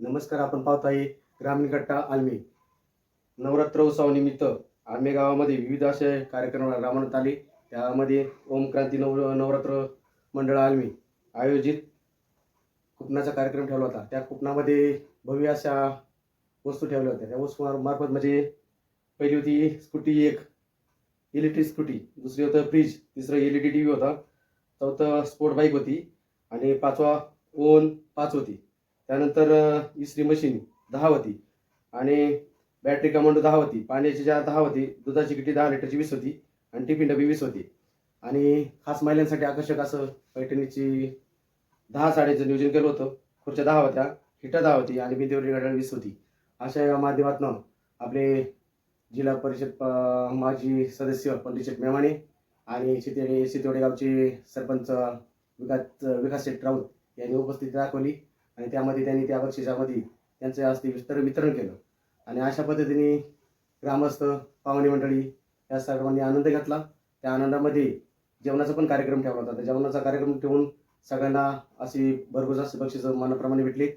नमस्कार आपण पाहत आहे ग्रामीण कट्टा आलमी. नवरात्र उत्सवानिमित्त आलमे गावामध्ये विविध असे कार्यक्रम राबवण्यात आले. त्यामध्ये ओम क्रांती नव नवरात्र मंडळ आलमी आयोजित कुपनाचा कार्यक्रम ठेवला होता. त्या कुपनामध्ये भव्य अशा वस्तू ठेवल्या होत्या. त्या वस्तू मार्फत म्हणजे पहिली होती स्कूटी एक इलेक्ट्रिक स्कूटी. दुसरी होतं फ्रीज तिसरं L E D T V होता. चौथं स्पोर्ट बाईक होती. आणि पाचवा ओन पाच होती. त्यानंतर इस्त्री मशीन दहावती. आणि बॅटरी कमांडो दहावती. पाण्याची जार दहावती दुधाची किटी दहा लिटरची वीस होती आणि टिफिन डबी वीस होती. आणि खास महिलांसाठी आकर्षक असं पैठणीची दहा साड्यांचं नियोजन केलं होतं. खुर्च्या दहा होत्या हिटा दहा होती आणि भिंतीवरील गाड्या वीस होती. अशा या माध्यमातून आपले जिल्हा परिषद माजी सदस्य पंडित शेठ मेमाणे आणि शितेडे शितोडे गावचे सरपंच विकास विकास शेठ राऊत यांनी उपस्थिती दाखवली. आणि त्यामध्ये त्यांनी त्या बक्षिसामध्ये त्यांचं हस्ते विस्तर वितरण केलं. आणि अशा पद्धतीने ग्रामस्थ पाहुणे मंडळी या सर्वांनी आनंद घेतला. त्या आनंदामध्ये जेवणाचा पण कार्यक्रम ठेवला होता. त्या जेवणाचा कार्यक्रम ठेवून सगळ्यांना अशी भरघोस असे बक्षिसं मनाप्रमाणे भेटली.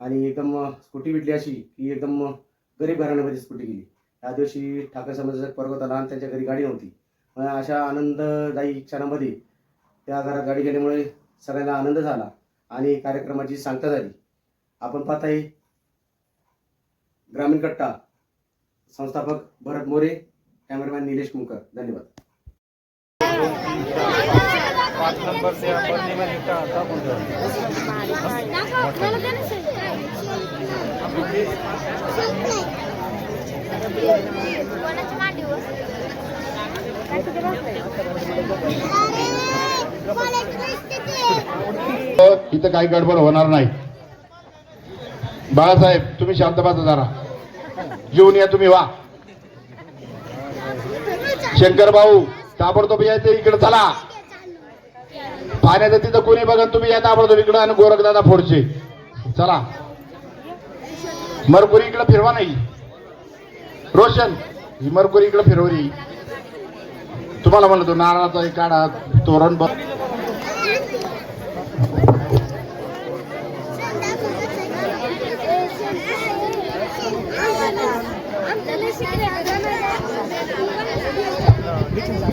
आणि एकदम स्कूटी भेटली अशी की एकदम गरीब घराण्यामध्ये स्कूटी गेली. त्या दिवशी ठाकर समाजाचा पर्व होता लहान त्यांच्या घरी गाडी नव्हती. अशा आनंददायी क्षणामध्ये त्या घरात गाडी गेल्यामुळे सगळ्यांना आनंद झाला. आणि कार्यक्रमाची सांगता झाली. आपण पाहत आहे ग्रामीण कट्टा संस्थापक भरत मोरे कॅमेरामॅन निलेश मुकर धन्यवाद. पाच नंबर से आपण इथं काही गडबड होणार नाही. बाळासाहेब तुम्ही शांत बसा जरा. घेऊन या तुम्ही वा. शंकर भाऊ ताबडतोब यायचं इकडे चला. पाण्याचं तिथं कोणी बघा तुम्ही या ताबडतोब इकडं आणि गोरखदादा फोडचे. चला. मरकुरी इकडे फिरवा नाही. रोशन ही मरकुरी इकडे फिरवली. तुम्हाला म्हणतो नारळाचा एक काढा तोरण बघ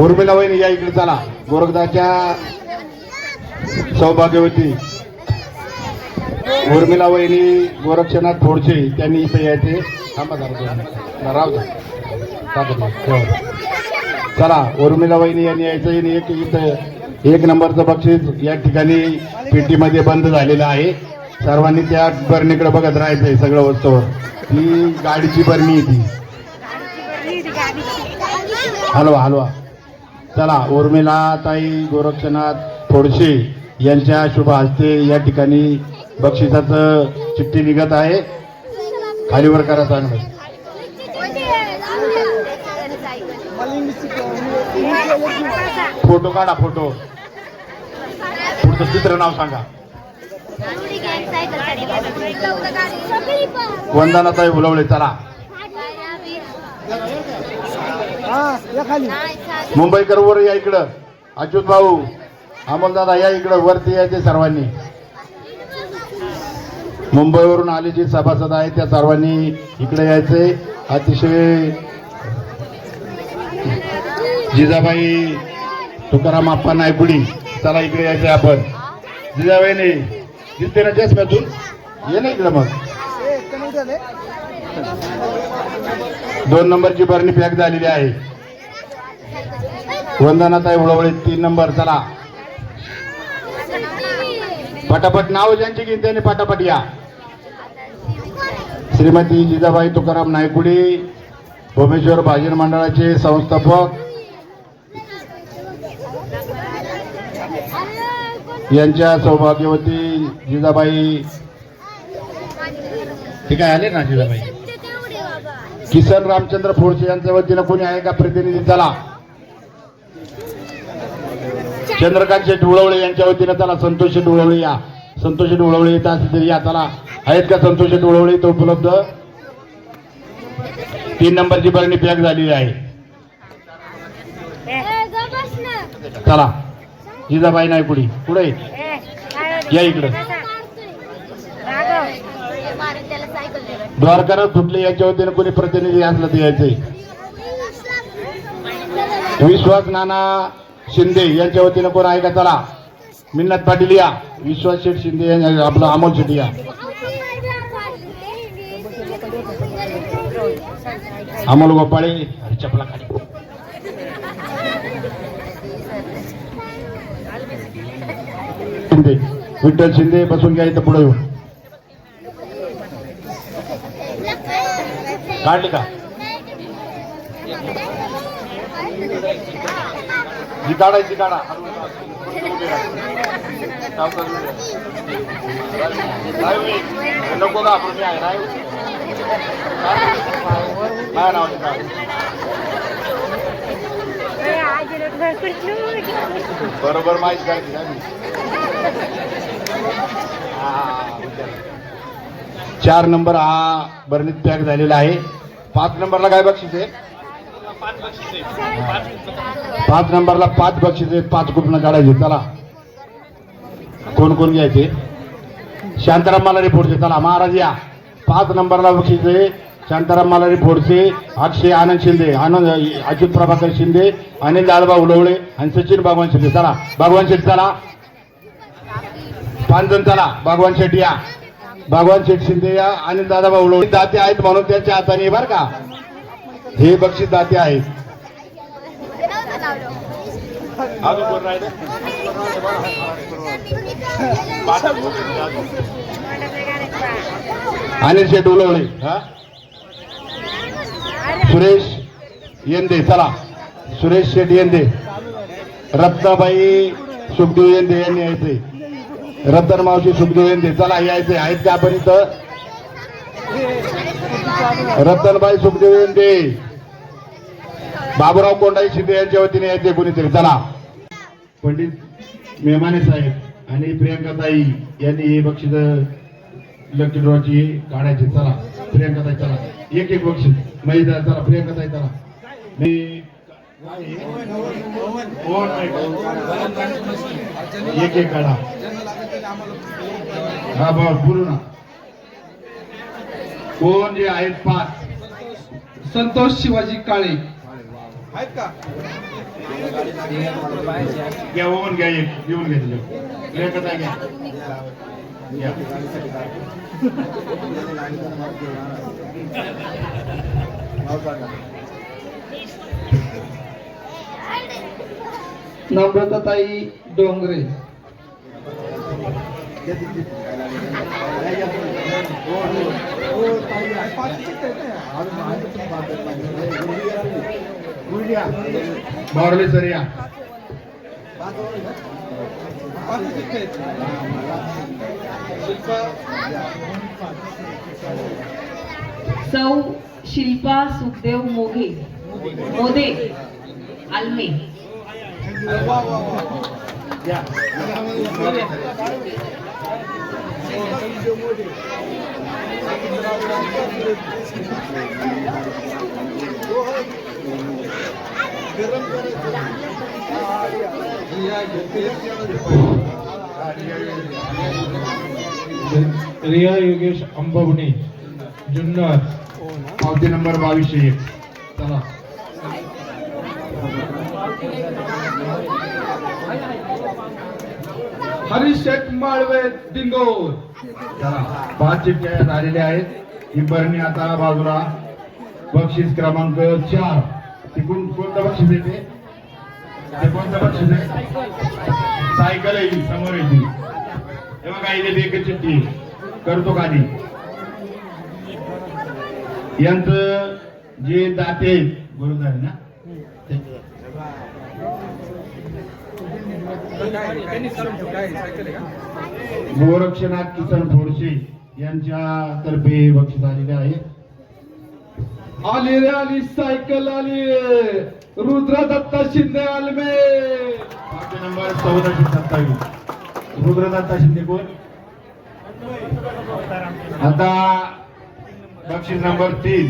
उर्मिला वहिनी या इकडे चला. गोरखदाच्या सौभाग्यवती. उर्मिला वहिनी गोरक्षनाथ थोडचे त्यांनी इथे यायचे. थांबा द्या. हो. चला उर्मिला वहिनी यांनी यायचं. एक इथं एक नंबरचं बक्षीस या ठिकाणी पेटीमध्ये बंद झालेलं आहे. सर्वांनी त्या बरणीकडे बघत राहायचंय सगळं वस्तूवर. ही गाडीची बरणी ती. हलवा हलवा. चला उर्मिला ताई गोरक्षनाथ थोडसे यांच्या शुभ हस्ते या ठिकाणी बक्षिसाचं चिठ्ठी निघत आहे. खालीवर करा चांगलं फोटो काढा फोटो. पुढचं चित्र नाव सांगा. वंदनाताई बोलवले चला. मुंबईकर वर या इकडं. अच्युत भाऊ अमोलदादा या इकडं वरती यायचे सर्वांनी. मुंबईवरून आले जे सभासद आहेत त्या सर्वांनी इकडे यायचे. अतिशय जिजाबाई तुकाराम आप्पा नायकुडी चला इकडे यायचंय आपण. जिजाबाईने दिसते ना चष्म्यातून? ये ना इकडं मग. दोन नंबरची बरणी पॅक झालेली आहे. वंदनाताई उळवळे तीन नंबर चला. पटापट नाव ज्यांची घेते पटापट या. श्रीमती जिजाबाई तुकाराम नायकुडी भोमेश्वर भाजन मंडळाचे संस्थापक. यांच्या सौभाग्यवती जिजाबाई. ठीक आहे आले ना जिजाबाई? किसन रामचंद्र फोडसे यांच्या वतीनं कोणी आहे का प्रतिनिधी? चला. चंद्रकांत शेठ उळवळे यांच्या वतीनं चला. संतोष शेठ उळवळे या. संतोष शेठ उळवळे येत असतील तरी या. चला. आहेत का संतोष शेठ उळवळे इथं उपलब्ध? तीन नंबरची बरणी पॅक झालेली आहे. चला. जिजाबाई नाही पुढे. पुढे. या इकडं. द्वारकानाथ फुटले याच्या वतीने कोणी प्रतिनिधी असलं ते यायचे विश्वास नाना शिंदे यांच्या वतीने कोण आहे का? चला. मिन्नत पाटील या. विश्वास शेठ शिंदे यांनी आपलं अमोल शेठ या. अमोल गोपाळे अरे चपला खाली शिंदे विठ्ठल शिंदे बसून घ्या इथं पुढे येऊन. काढली का जी काढायची काढा नको का आपण मी आहे नाही नाही नाव बरोबर माहिती काय मी? हा, विचार. चार नंबर हा बर्णीत पॅक झालेला आहे. पाच नंबरला काय बक्षीस आहे? पाच नंबरला पाच बक्षीस आहेत पाच कुठनं काढायचे. चला. कोण कोण घ्यायचे? शांताराम मालारी फोडचे. चला महाराज या. पाच नंबरला बक्षीस आहे. शांताराम मालारी फोडसे अक्षय आनंद शिंदे आनंद अजित प्रभाकर शिंदे अनिल दाळबा उलवळे आणि सचिन भगवान शिंदे चला भगवान शेट्टी चला. पाच जण चला. भगवान शेट्टी या. भगवान शेठ शिंदे या आणि दादाबा उलवळे दाते आहेत म्हणून त्यांच्या हाताने बर का? हे बक्षीस दाते आहेत. अनिल शेठ उलवळे हा? सुरेश येंदे चला. सुरेश शेठ येंदे. रत्नाबाई सुखदेव येंदे यांनी यायचे. रतन मावशी सुखदेव येंदे चला यायचे आहेत का आपण इथं? रतनबाई सुखदेव येंदे कोंडाई शिंदे यांच्या वतीने यायचे कोणीतरी चला. पंडित मेमाने साहेब आणि प्रियंकाताई यांनी हे बक्षीस लकी ड्रॉची काढायची. चला. प्रियंकाताई चला. एक एक बक्षीस महिला चला. प्रियंकाताई चला. मी एक एक काढा हा बा बोलू ना. कोण जे आहेत पाच? संतोष शिवाजी काळे. घ्या ओवन घ्या एक येऊन घ्या तिला. प्रियंकाताई घ्या. घ्या. नम्रताताई डोंगरे. बावले सर या. सौ शिल्पा सुखदेव मोघे. मोदे आलमे. रिया योगेश अंबवणे जुन्नर. पावती नंबर बावीसशे एक. चला. हरिशेख माळवे दिंगोर पाच चिठ्ठ्या झालेल्या आहेत. ही बरणी आता बाजूला. बक्षीस क्रमांक चार. तिकडून कोणतं बक्षीस येते? ते कोणतं बक्षीस आहे? सायकल येईल समोर येते तेव्हा काही नाही एक चिठ्ठी करतो खाली यांचं जे दाते बरोबर आहे ना? गोरक्षनाथ किसन फोडसे यांच्या तर्फे बक्षीस आलेले आहे. आली रे आली सायकल आली. रुद्र दत्ता शिंदे आलमे. नंबर चौदाशे सत्तावीस. रुद्रदत्ता शिंदे कोण? आता बक्षीस नंबर तीन.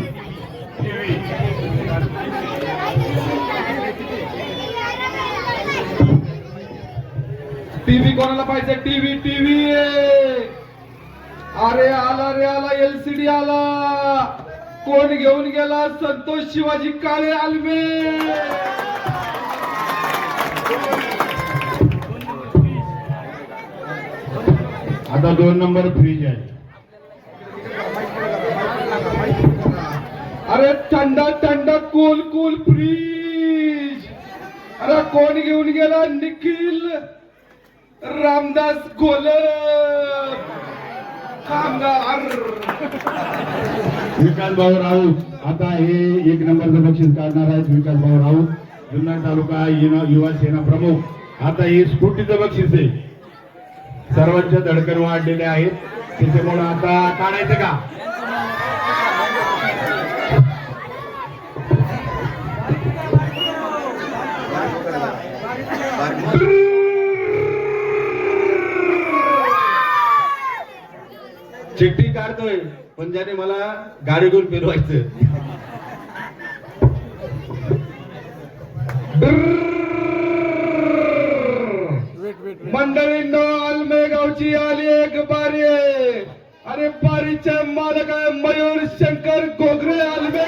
टीव्ही कोणाला पाहिजे? TV TV. अरे आला रे आला एलसीडी आला. कोण घेऊन गेला? संतोष शिवाजी काळे आलमे आता दोन नंबर फ्रीज आहे. अरे थंडा थंडा कूल कूल फ्रीज अरे कोण घेऊन गेला? निखिल. रामदास गोल विकास भाऊ राऊत. आता हे एक नंबरचं बक्षीस काढणार आहेत विकास भाऊ राऊत. जुन्नर तालुका युवा युवा सेना प्रमुख. आता हे स्कूटीचं बक्षीस आहे. सर्वांच्या धडकन वाढलेले आहेत. त्याच्यामुळे आता काढायचं का? चिठ्ठी काढतोय पण ज्याने मला गाडी घेऊन फिरवायचं मंडळींनो आलमेगावची आली एक बारी आहे. अरे बारीचे मालक आहे मयूर शंकर गोगरे आलमे.